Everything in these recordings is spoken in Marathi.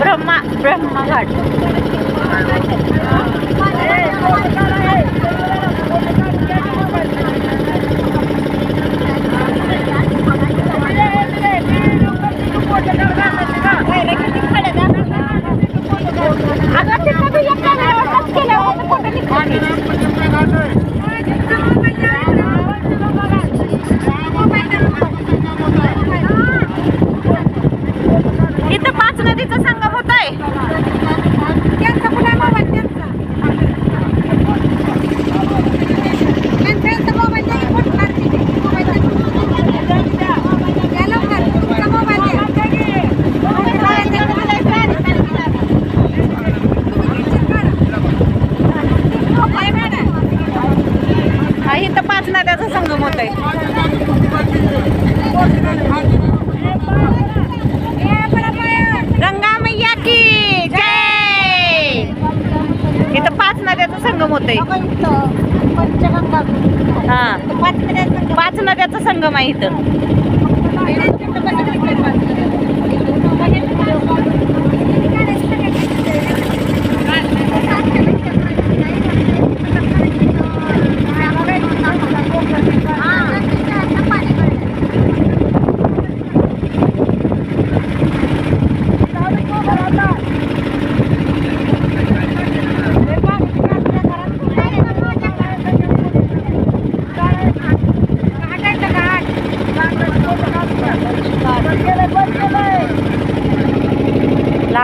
ब्रह्मा ब्रह्मा घाट पाच संगम होत आहे. हा, इथं पाच नद्याचा संगम होत आहे पाच नद्याचा संगम होत आहे. हा पाच नद्याचा संगम आहे इथं.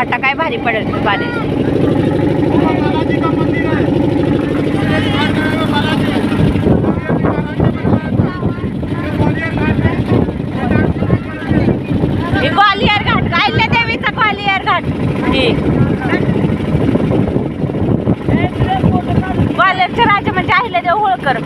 लाटा काय भारी पडेल पाणी हे ग्वालियर घाट राहिल्या देवीचा ग्वालियर घाट. हे. ग्वालियरचे राजा म्हणजे अहिल्यादेव होळकर.